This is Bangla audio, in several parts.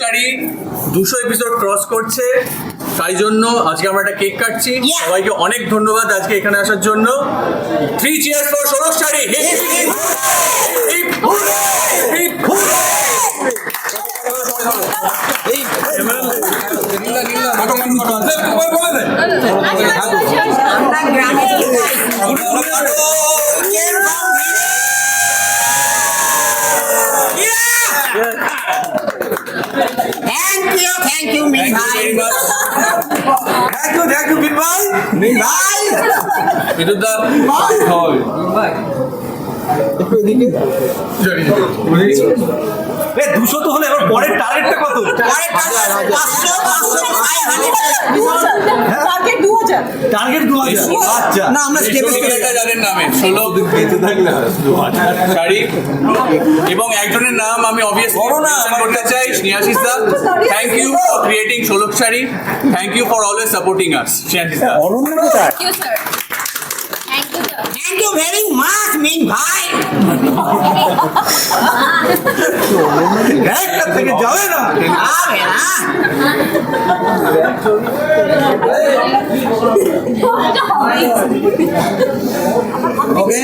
ষোলকচারি দুশো এপিসোড ক্রস করছে তাই জন্য আজকে আমরা একটা কেক কাটছি. সবাইকে অনেক ধন্যবাদ আজকে এখানে আসার জন্য থ্রি চেয়ার্স ফর ষোলকচারি আমরা গ্রামে ভাই। মিন ভাই বিদ্যুৎদা এ দুশো তো হলে এবার পরের টার্গেটটা কত টার্গেট দু হাজার আচ্ছা না আমরা স্টেপ জানেন নামে ষোলো বেঁচে থাকলে দু হাজার শাড়ি এবং একজনের নাম আমি অবভিয়াসলি করতে চাই Snehashis da thank you for creating ষোলক sari thank you for always supporting us Snehashis da Aranya Thank you, very much মিন ভাই থেকে যাবে না। আরে না। ওকে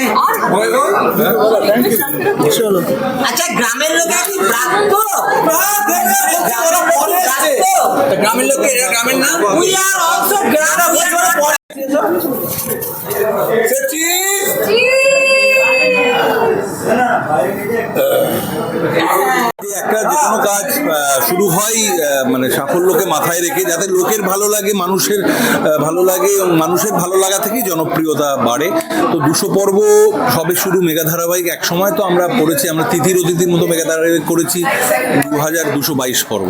আচ্ছা গ্রামের লোক কি প্রাপ্ত? গ্রামের গ্রামের নাম? উই আর অলসো গ্রাম একটা যে কোনো কাজ শুরু হয় মানে সাফল্যকে মাথায় রেখে যাতে লোকের ভালো লাগে, মানুষের ভালো লাগে এবং মানুষের ভালো লাগা থেকেই জনপ্রিয়তা বাড়ে। তো দুশো পর্ব সবে শুরু মেগা ধারাবাহিক এক সময়, তো আমরা পড়েছি, আমরা তিথির অতিথির মতো মেগা ধারাবাহিক করেছি দু হাজার দুশো বাইশ পর্ব।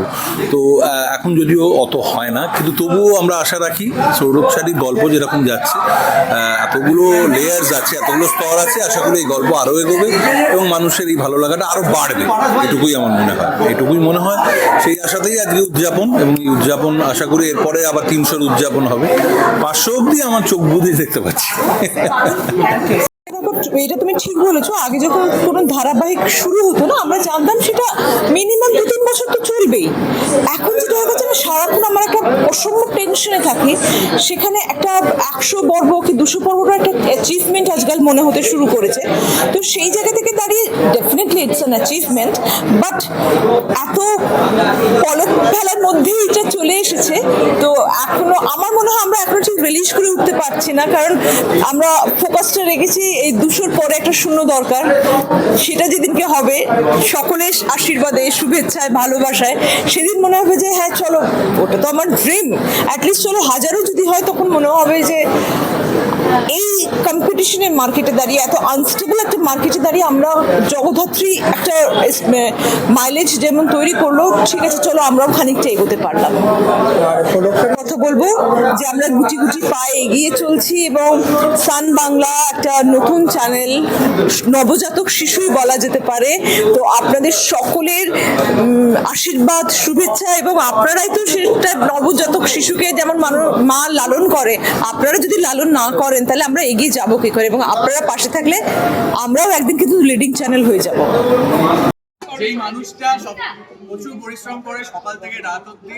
তো এখন যদিও অত হয় না, কিন্তু তবুও আমরা আশা রাখি সৌরভ শাড়ির গল্প যেরকম যাচ্ছে এতগুলো লেয়ার্স আছে, এতগুলো স্তর আছে, আশা করি এই গল্প আরও এগোবে এবং মানুষের এই ভালো লাগাটা আরও বাড়বে। এটুকুই আমার মনে হয়, এটুকুই মনে হয়। সেই আশাতেই আজকে উদযাপন এবং এই উদযাপন আশা করি এরপরে আবার তিনশোর উদযাপন হবে। পাঁচশো অব্দি আমার চোখ বুঝে দেখতে পাচ্ছি। এটা তুমি ঠিক বলেছ, আগে যখন কোনো ধারাবাহিক শুরু হতো না, আমরা জানতাম সেটা মিনিমাম দু তিন বছর তো চলবেই। এখন যেটা হয়ে গেছে সারাক্ষণ আমার একটা অসম্য টেনশনে থাকি, সেখানে একটা একশো পর্ব কি দুশো পর্বটা একটা অ্যাচিভমেন্ট আজকাল মনে হতে শুরু করেছে। তো সেই জায়গা থেকে দাঁড়িয়ে definitely it's an achievement but এত পলক ফেলার মধ্যেই এটা চলে এসেছে তো এখনও আমার মনে হয় আমরা রিলিজ করে উঠতে পারছি না, কারণ আমরা ফোকাসটা রেখেছি এই দুশোর পরে একটা শূন্য দরকার। সেটা যেদিনকে হবে সকলে আশীর্বাদে, শুভেচ্ছায়, ভালোবাসায়, সেদিন মনে হবে যে হ্যাঁ চলো, ওটা তো আমার ড্রিম অ্যাটলিস্ট চলো, হাজারও যদি হয়, তখন মনে হবে যে এই কম্পিটিশনের মার্কেটে দাঁড়িয়ে, এত আনস্টেবল একটা মার্কেটে দাঁড়িয়ে আমরা জগদ্ধাত্রী একটা মাইলেজ যেমন তৈরি করল, ঠিক আছে, চলো আমরাও খানিকটা এগোতে পারলাম। কথা বলব যে আমরা গুটি গুটি পায়ে এগিয়ে চলছি এবং সান বাংলা একটা নতুন চ্যানেল নবজাতক শিশুই বলা যেতে পারে। তো আপনাদের সকলের আশীর্বাদ, শুভেচ্ছা এবং আপনারাই তো সেটা নবজাতক শিশুকে যেমন মা লালন করে, আপনারা যদি লালন না করেন তাহলে আমরা এগিয়ে যাব কি করে? এবং আপনারা পাশে থাকলে আমরাও একদিন কিন্তু লিডিং চ্যানেল হয়ে যাব। যেই মানুষটা সব প্রচুর পরিশ্রম করে সকাল থেকে রাত অব্দি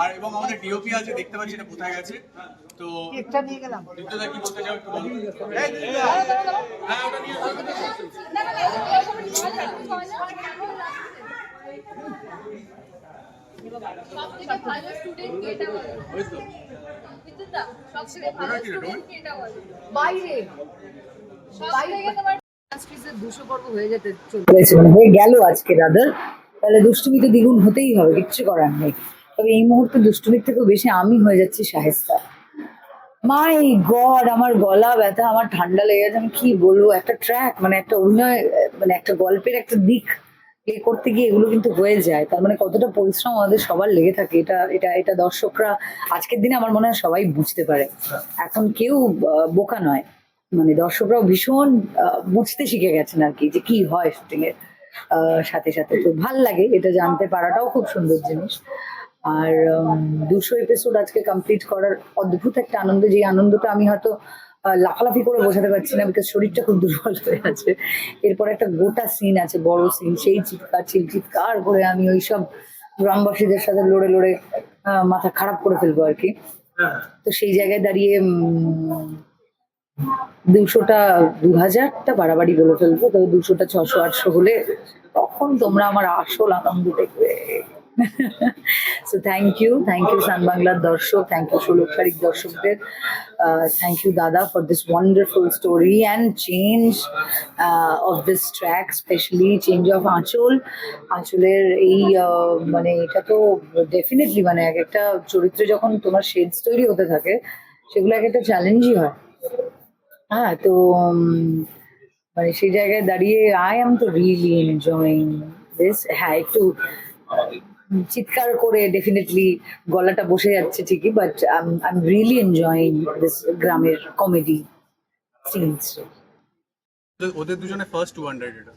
আর এবং আমাদের ডিওপি আছে দেখতে পাচ্ছি এটা কোথায় গেছে। তো বিদ্যুৎদা কি বলতে চাও একটু বলো। হ্যাঁ সবথেকে ভালো স্টুডেন্ট কে এটা বলো? ওই তো সবথেকে ভালো ওটা কি রে, স্টুডেন্ট কে এটা বলো? বাইরে। বাইরে। তোমার আজকে দুশো পর্ব হয়ে যেতে চলেছে মানে হয়ে গেল আজকে রাদার তাহলে দুষ্টুমি তো দ্বিগুণ হতেই হবে কিচ্ছু করার নেই। তবে এই মুহূর্তে দুষ্টুমির থেকেও বেশি আমি হয়ে যাচ্ছি শাহেস্তা। মাই গড আমার গলা ব্যথা আমার ঠান্ডা লেগে গেছে আমি কি বলব? একটা ট্র্যাক মানে একটা অভিনয় মানে একটা গল্পের একটা দিক। প্লে করতে গিয়ে এগুলো কিন্তু হয়ে যায়। তার মানে কতটা পরিশ্রম আমাদের সবার লেগে থাকে, এটা এটা এটা দর্শকরা আজকের দিনে আমার মনে হয় সবাই বুঝতে পারে। এখন কেউ বোকা নয়। মানে দর্শকরাও ভীষণ বুঝতে শিখে গেছেন আর কি যে কি হয় শুটিং এর সাথে সাথে। তো ভালো লাগে এটা জানতে পারাটাও খুব সুন্দর জিনিস। আর দুশো এপিসোড আজকে কমপ্লিট করার অদ্ভুত একটা আনন্দ যে আনন্দটা আমি হয়তো লাফালাফি করে বোঝাতে পারছি না বিকজ শরীরটা খুব দুর্বল হয়ে আছে। এরপর একটা গোটা সিন আছে বড় সিন সেই চিৎকার চিল চিৎকার করে আমি ওই সব গ্রামবাসীদের সাথে লড়ে লড়ে মাথা খারাপ করে ফেলব আর কি। তো সেই জায়গায় দাঁড়িয়ে দুশোটা দু হাজারটা বাড়াবাড়ি বলে ফেলব তবে দুশোটা ছশো আটশো হলে তখন তোমরা আমার আসল আনন্দ দেখবে। So thank you thank you Sun বাংলার দর্শক থ্যাংক ইউ ষোলক শারিক দর্শকদের থ্যাংক ইউ দাদা for this wonderful story and change of this track specially change of Anchal আঁচলের এই আহ, মানে এটা তো ডেফিনেটলি মানে এক একটা চরিত্রে যখন তোমার শেডস তৈরি হতে থাকে সেগুলো এক একটা চ্যালেঞ্জই হয়। হ্যাঁ তো মানে সেই জায়গায় দাঁড়িয়ে আই এম তো রিয়েলি এনজয়িং দিস হ্যাঁ একটু চিৎকার করে ডেফিনেটলি গলাটা বসে যাচ্ছে ঠিকই but I am really enjoying this গ্রামের কমেডি সিনস ওদের দুজনে ফার্স্ট এটা?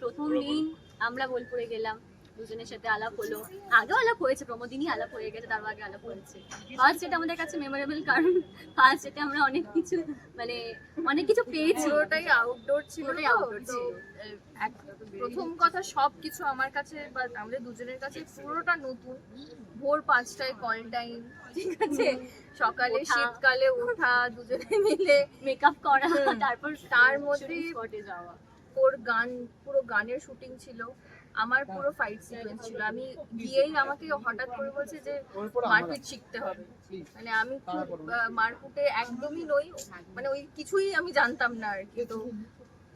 প্রথম দিন আমরা বোলপুরে গেলাম। দুজনের সাথে আলাপ হলো। আগেও আলাপ হয়েছে প্রমোদিনই আলাপ হয়ে গেছে তার আগে আলাপ হয়েছে। ফার্স্ট এটা আমাদের কাছে মেমোরেবল কারণ ফার্স্ট এটা আমরা অনেক কিছু মানে অনেক কিছু পেয়েছি। পুরোটাই আউটডোর ছিল outdoor তো, ছিল। প্রথম কথা সব কিছু আমার কাছে বা আমাদের দুজনের কাছে পুরোটা নতুন। ভোর পাঁচটায় কল টাইম ঠিক আছে? সকালে শীতকালে ওঠা দুজনে মিলে মেকআপ করা তারপর তার মধ্যে যাওয়া। ওর গান পুরো গানের শুটিং ছিল। আমার পুরো ফাইট সিকোয়েন্স ছিল। আমি গিয়েই আমাকে হঠাৎ করে বলছে যে মারপিট শিখতে হবে। মানে আমি খুব মারকুটে একদমই নই। মানে ওই কিছুই আমি জানতাম না আর কি। তো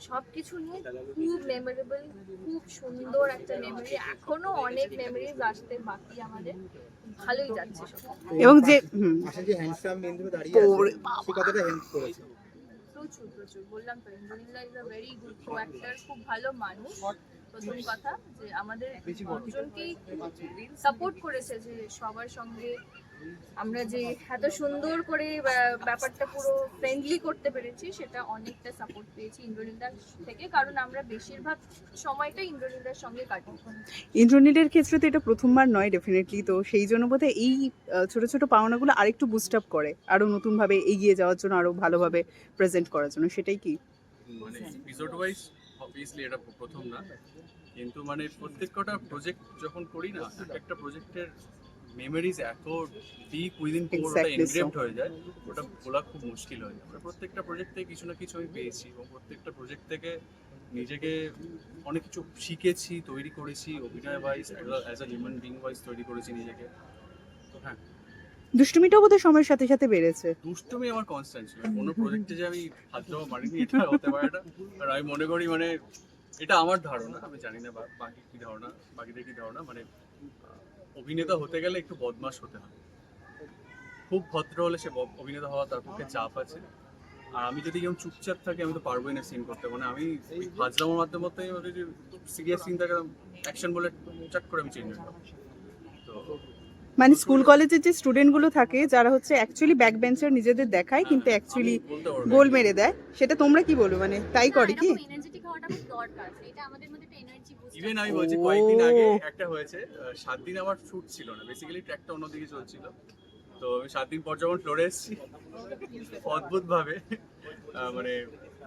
সবকিছু নিয়ে খুব মেমোরেবল খুব সুন্দর একটা মেমোরি এখনও অনেক মেমোরিজ আসতে বাকি আমাদের। ভালোই যাচ্ছে সব। এবং যে যে হ্যান্ডসাম বিন্দু দাঁড়িয়ে আছে হেল্প করেছে। প্রচুর প্রচুর। বললাম তো Indranila is a very good co actor খুব ভালো মানুষ। প্রথম কথা যে আমাদের দুজনকেই সাপোর্ট করেছে যে সবার সঙ্গে আমরা যে এত সুন্দর করে ব্যাপারটা পুরো ফ্রেন্ডলি করতে পেরেছি সেটা অনেকটা সাপোর্ট পেয়েছি ইন্দ্রনীলার থেকে কারণ আমরা বেশিরভাগ সময়টা ইন্দ্রনীলার সঙ্গে কাটি ইন্দ্রনীলের ক্ষেত্রে তো এটা প্রথমবার নয় ডেফিনেটলি তো সেই জন্য বোধহয় এই ছোট ছোট পাওনাগুলো আরেকটু বুস্ট আপ করে আরও নতুনভাবে এগিয়ে যাওয়ার জন্য আরও ভালোভাবে প্রেজেন্ট করার জন্য সেটাই কি? মানে এপিসোড ওয়াইজ অবভিয়াসলি এটা প্রথম না। কিন্তু মানে প্রত্যেক কটা প্রজেক্ট যখন করি না একটা প্রজেক্টের মেমোরিজ এত ডিপ উইদিন ওটা এনগ্রেভড হয়ে যায় ওটা বলা খুব মুশকিল হয়ে যায়। মানে প্রত্যেকটা প্রজেক্ট থেকে কিছু না কিছু আমি পেয়েছি এবং প্রত্যেকটা প্রজেক্ট থেকে নিজেকে অনেক কিছু শিখেছি তৈরি করেছি অভিনয় wise as a human being wise তৈরি করেছি নিজেকে। তো হ্যাঁ দুষ্টুমিটাও বোধহয় সময়ের সাথে সাথে বেড়েছে। দুষ্টুমি আমার কনস্ট্যান্ট ছিল। কোনো প্রজেক্টে যে আমি হাত দেওয়া মারিনি, এটা হতে পারে না। আর আমি মনে করি মানে এটা আমার ধারণা, আমি জানি না বাকি কি ধারণা, বাকিদের কি ধারণা মানে অভিনেতা হতে গেলে একটু বদমাশ হতে হয়। খুব ভদ্র হলে সে অভিনেতা হওয়া তার পক্ষে চাপ আছে। আর আমি যদি কেমন চুপচাপ থাকি, আমি তো পারবোই না সিন করতে। মানে আমি ফাজলামোর মাধ্যমে মধ্যে যদি সিরিয়াস সিন থাকে অ্যাকশন বলে চাট করে আমি চেঞ্জ হয়ে তো মানে স্কুল কলেজের যে স্টুডেন্টগুলো থাকে যারা হচ্ছে অ্যাকচুয়ালি ব্যাক বেঞ্চার নিজেদের দেখায় কিন্তু অ্যাকচুয়ালি গোল মেরে দেয়। সেটা তোমরা কি বলবে মানে তাই করে কি? ইভেন আমি বলছি কয়েকদিন আগে একটা হয়েছে সাত দিন আমার শুট ছিল না। বেসিক্যালি ট্র্যাকটা অন্যদিকে চলছিল। তো আমি সাত দিন পর যখন ফ্লোরে এসেছি অদ্ভুত ভাবে মানে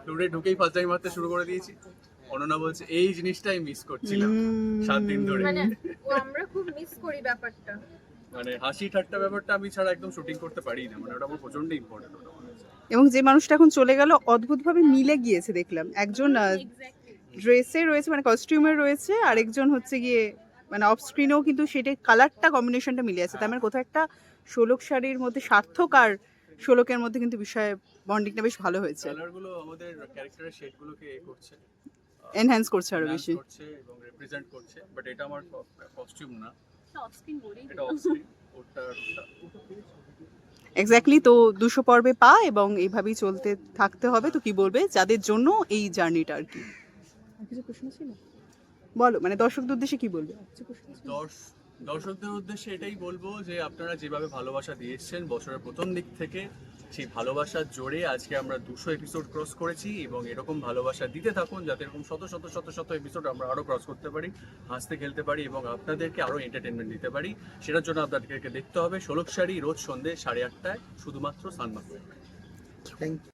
ফ্লোরে ঢুকেই ফার্স্ট টাইম মারতে শুরু করে দিয়েছি। অননা বলছে এই জিনিসটাই মিস করছিলাম সাত দিন ধরে। মানে আমরা খুব মিস করি ব্যাপারটা। মানে হাসি ঠাট্টা ব্যাপারটা আমি ছাড়া একদম শুটিং করতে পারি না মানে ওটা আমার প্রচণ্ড ইম্পর্টেন্ট ওটা এবং যে মানুষটা এখন চলে গেল অদ্ভুতভাবে মিলে গিয়েছে দেখলাম। একজন ড্রেসে রয়েছে মানে কস্টিউমে রয়েছে আরেকজন হচ্ছে গিয়ে মানে অফ স্ক্রিনেও কিন্তু সেটা কালারটা কম্বিনেশনটা মিলে আছে। তার মানে কোথাও একটা ষোলক শাড়ির মধ্যে সার্থক আর ষোলকের মধ্যে কিন্তু বিষয়ে বন্ডিংটা বেশ ভালো হয়েছে। কালারগুলো আমাদের ক্যারেক্টারের শেডগুলোকে এ করছে। এনহ্যান্স করছে আরও বেশি। করছে এবং রিপ্রেজেন্ট করছে বাট এটা আমার কস্টিউম না। এক্স্যাক্টলি তো দুশো পর্বে পা এবং এইভাবেই চলতে থাকতে হবে। তো কি বলবে? যাদের জন্য এই জার্নিটা আর কি। কিছু প্রশ্ন ছিল? বলো মানে দর্শকদের উদ্দেশ্যে কি বলবে? দর্শকদের উদ্দেশ্যে এটাই বলব যে আপনারা যেভাবে ভালোবাসা দিয়েছেন এসছেন বছরের প্রথম দিক থেকে সেই ভালোবাসার জোরে আজকে আমরা দুশো এপিসোড ক্রস করেছি এবং এরকম ভালোবাসা দিতে থাকুন যাতে এরকম শত শত শত শত এপিসোড আমরা আরও ক্রস করতে পারি, হাসতে, খেলতে পারি এবং আপনাদেরকে আরও এন্টারটেনমেন্ট দিতে পারি। সেটার জন্য আপনাদেরকে দেখতে হবে। ষোলক সারি রোজ সন্ধে সাড়ে আটটায় শুধুমাত্র সানমাত্র থ্যাংক